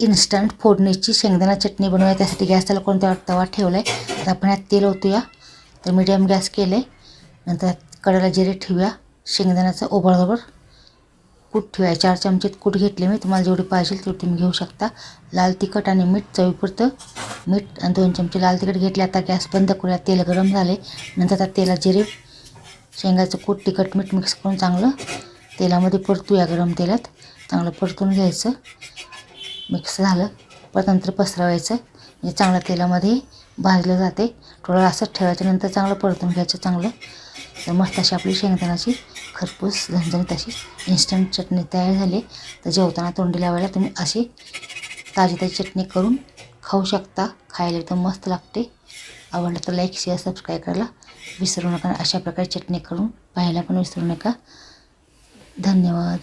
Instant फोडणीची शेंगदाणा चटणी बनवूया. त्यासाठी गॅस त्याला तवा ठेवला आहे तर आपण यात तेल ओतूया. तर मीडियम गॅस केलं आहे नंतर कडाला जिरे ठेवूया. शेंगदाण्याचं ओबळधोबळ कूट ठेवूया. चार चमचे कूट घेतले मी. तुम्हाला जेवढी पाहिजे तेवढी तुम्ही घेऊ शकता. लाल तिखट आणि मीठ चवीपुरतं मीठ आणि दोन चमचे लाल तिखट घेतले. आता गॅस बंद करूया. तेल गरम झाले नंतर त्या तेला जिरे शेंगाचं कूट तिखट मीठ मिक्स करून चांगलं तेलामध्ये परतूया गरम तेलात. चांगलं परतून घ्यायचं. मिक्स झालं. परत नंतर पसरवायचं. म्हणजे चांगलं तेलामध्ये भाजलं जाते. थोडं असं ठेवायच्यानंतर नंतर चांगलं परतून घ्यायचं चांगलं. तर मस्त अशी आपली शेंगदाण्याची खरपूस झणझणीत अशी इन्स्टंट चटणी तयार झाली. तर जेवताना तोंडी लावायला तुम्ही अशी ताजी ताजी चटणी करून खाऊ शकता. खायला एकदम मस्त लागते. आवडलं तर लाईक शेअर सबस्क्राईब करायला विसरू नका. अशा प्रकारे चटणी करून पाहायला पण विसरू नका. धन्यवाद.